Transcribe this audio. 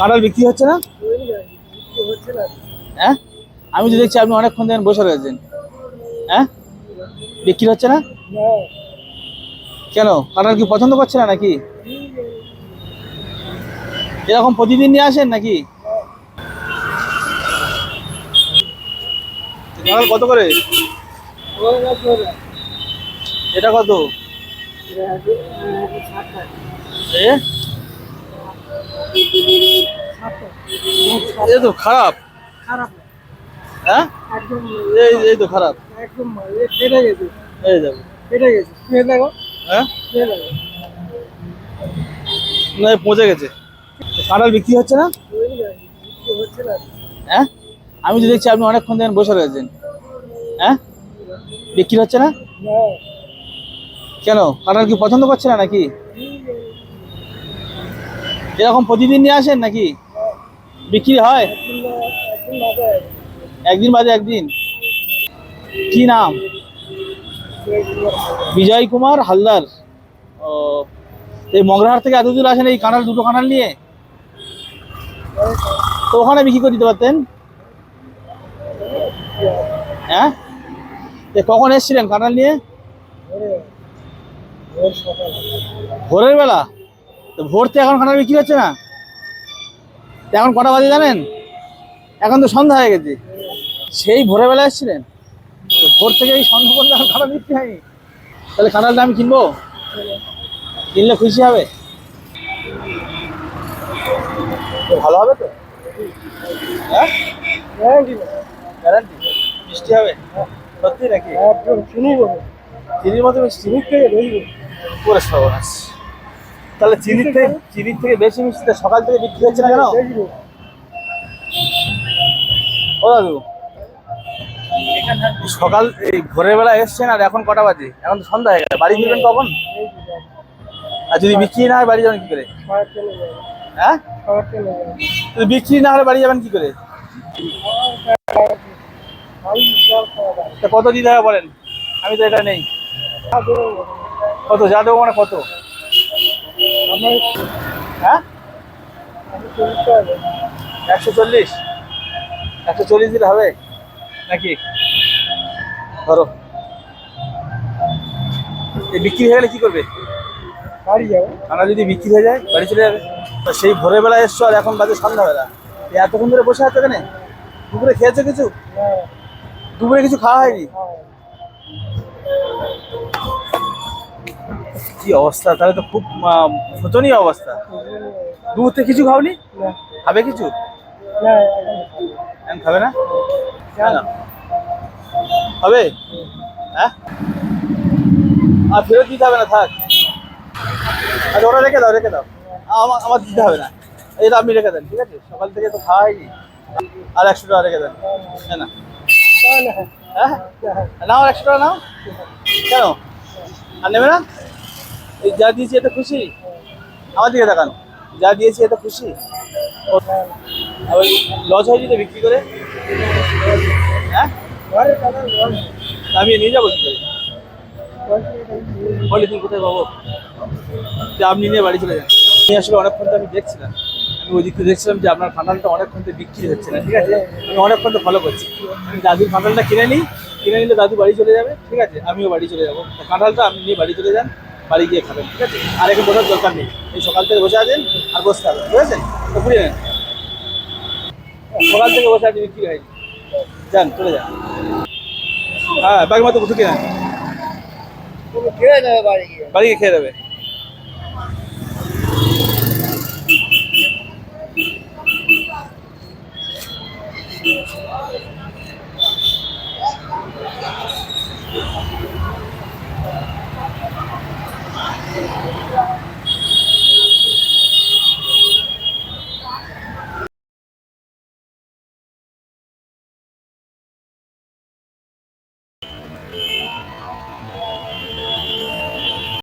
কাঁঠাল বিক্রি হচ্ছে না? হ্যাঁ? আমি তো দেখছি আপনি অনেকক্ষণ ধরে বসে রয়েছেন। হ্যাঁ? বিক্রি হচ্ছে না? কেন? কাঁঠাল কি পছন্দ করছে না নাকি? এরকম প্রতিদিন নিয়ে আসেন নাকি? কত করে? এটা কত? এ তো খারাপ। খারাপ। হ্যাঁ? একদম এই এই তো খারাপ। একদম কেটে গেছে। এই দেখো। কেটে গেছে। খেয়ে দেখো। হ্যাঁ? দেখো। না পচে গেছে। কাঁঠাল বিক্রি হচ্ছে না? হচ্ছে না হ্যাঁ? আমি তো দেখছি আপনি অনেকক্ষণ ধরে বসে রয়েছেন। হ্যাঁ? বিক্রি হচ্ছে না। কেন? কাঁঠাল কি পছন্দ করছে না নাকি? এরকম প্রতিদিন নিয়ে আসেন নাকি? বিক্রি হয়? একদিন বাদে একদিন। কি নাম? বিজয় কুমার হালদার। ও এই মগরাহাট থেকে এত দূর আসেন এই কানাল দুটো কানাল নিয়ে? তো ওখানে বিক্রি করে দিতে পারতেন? হ্যাঁ? কখন এসেছিলেন কানাল নিয়ে? ভোরের বেলা। তো ভোর থেকে এখন কাঁঠাল বিক্রি হচ্ছে না? এখন কটা বাজে জানেন? এখন তো সন্ধ্যা হয়ে গেছে। সেই ভোরের বেলা এসেছিলেন? তো ভোর থেকে এই সন্ধ্যা পর্যন্ত এখন কাঁঠাল বিক্রি হয়নি। তাহলে কাঁঠালটা আমি কিনবো? কিনলে খুশি হবে? তো ভালো হবে তো? হ্যাঁ? গ্যারান্টি মিষ্টি হবে? সত্যি নাকি? চিনির মতো মিষ্টি। চিনির থেকে বেশি। পুরো সর্বনাশ তাহলে চিনির থেকে চিনির থেকে বেশি মিষ্টিতে সকাল থেকে বিক্রি হচ্ছে না কেন? ও দাদু, সকাল এই ভোরের বেলা এসছেন আর এখন কটা বাজে? এখন তো সন্ধ্যা হয়ে গেল। বাড়ি ফিরবেন কখন? আর যদি বিক্রি না হয় বাড়ি যাবেন কি করে? হ্যাঁ? বিক্রি না হলে বাড়ি যাবেন কি করে? কত দিতে হবে বলেন? আমি তো এটা নেই। কত? যা দেবো মানে কত? হ্যাঁ একশো চল্লিশ। একশো চল্লিশ দিলে হবে? নাকি? ধরো। এই বিক্রি হয়ে গেলে কি করবে? বাড়ি যাব। আমরা যদি বিক্রি হয়ে যায় বাড়ি চলে যাবে। তো সেই ভোরের বেলা এসছো আর এখন বাজে সন্ধ্যাবেলা এতক্ষণ ধরে বসে আছো কেন দুপুরে খেয়েছো কিছু? হ্যাঁ। দুপুরে কিছু খাওয়া হয়নি? হ্যাঁ। কি অবস্থা? তাহলে তো খুব শোচনীয় অবস্থা। দুপুর কিছু খাওনি? খাবে কিছু? খাবে না? হবে? হ্যাঁ? আর ফেরত দিতে হবে না থাক। আচ্ছা ওটা রেখে দাও রেখে দাও। আমার আমার দিতে হবে না। এটা আপনি রেখে দেন ঠিক আছে? সকাল থেকে তো খাওয়া হয়নি। আর একশো টাকা রেখে দেন। হ্যাঁ না। হ্যাঁ? নাও একশো টাকা নাও। কেন? আর নেবে না? এই যা দিয়েছি এতে খুশি? আমার দিকে দেখান যা দিয়েছি এতে খুশি? লস হয়ে যেতে বিক্রি করে? হ্যাঁ? আমি নিয়ে যাব কি করে? তুমি কোথায় পাবো? যে আপনি নিয়ে বাড়ি চলে যান। আমি আসলে অনেকক্ষণ তো আমি দেখছিলাম। আমি ওই দিক থেকে দেখছিলাম যে আপনার ফান্ডালটা অনেকক্ষণ তো বিক্রি হচ্ছে না, ঠিক আছে? আমি অনেকক্ষণ তো ফলো করছি। আমি দাদুর ফান্ডালটা কিনে নিই, কিনে নিলে দাদু বাড়ি চলে যাবে, ঠিক আছে? আমিও বাড়ি চলে যাব। কাঁঠালটা আপনি নিয়ে বাড়ি চলে যান। বাড়ি গিয়ে খাবেন ঠিক আছে? আর এখন বসার দরকার নেই। এই সকাল থেকে বসে আছেন আর বসতে হবে ঠিক আছে নেন। সকাল থেকে বসে আছেন বিক্রি হয়নি যান চলে যান। হ্যাঁ বাকি মতো কিছু কিনে গিয়ে? বাড়ি গিয়ে খেয়ে দেবে